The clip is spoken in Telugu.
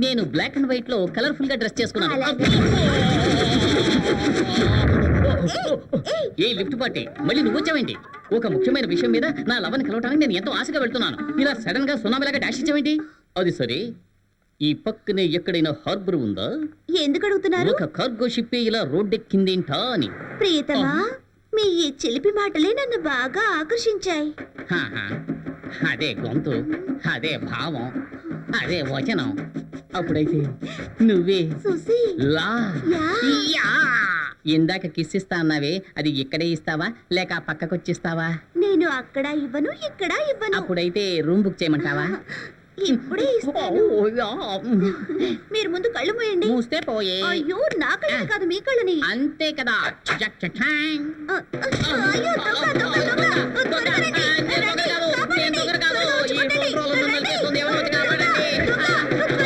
నేను బ్లాక్ అండ్ వైట్లో కలర్ఫుల్గా డ్రెస్ చేసుకున్నాను. ఏ లిఫ్ట్ పార్టీ మళ్ళీ నువ్వు వచ్చావేంటి? ఒక ముఖ్యమైన విషయం మీద నా లవని కలవటానికి నేను ఎంతో ఆశగా వెళ్తున్నాను. ఇలా సడన్గా సునామీలాగా డాష్ ఇచ్చావేంటి? అది సరే. ఈ పక్కనే ఎక్కడైనా హార్బర్ ఉందా? ఎందుకు అడుగుతున్నారు? ఒక కార్గో షిప్ ఇలా రోడ్డెక్కిందేంటా అని. ప్రియతమా మీ ఈ చిలిపి మాటలే నన్ను బాగా ఆకర్షించాయి. అదే గొంతు అదే భావం. అదే వచనం. అప్పుడైతే నువ్వే. సుసి లా. యా. యా. ఇందాక కిస్ ఇస్తా అన్నావే అది ఇక్కడే ఇస్తావా లేక ఆ పక్కకొచ్చిస్తావా? నేను అక్కడ ఇవ్వను ఇక్కడ ఇవ్వను. అప్పుడైతే రూమ్ బుక్ చేయమంటావా? ఇప్పుడే ఇస్తాను. ఓ, యా. మీరు ముందు కళ్ళు మూయండి. మూస్తే పోయే. అయ్యో నా కళ్ళని కాదు మీ కళ్ళని. అంతే కదా. ఆ, ఆ, అయ్యో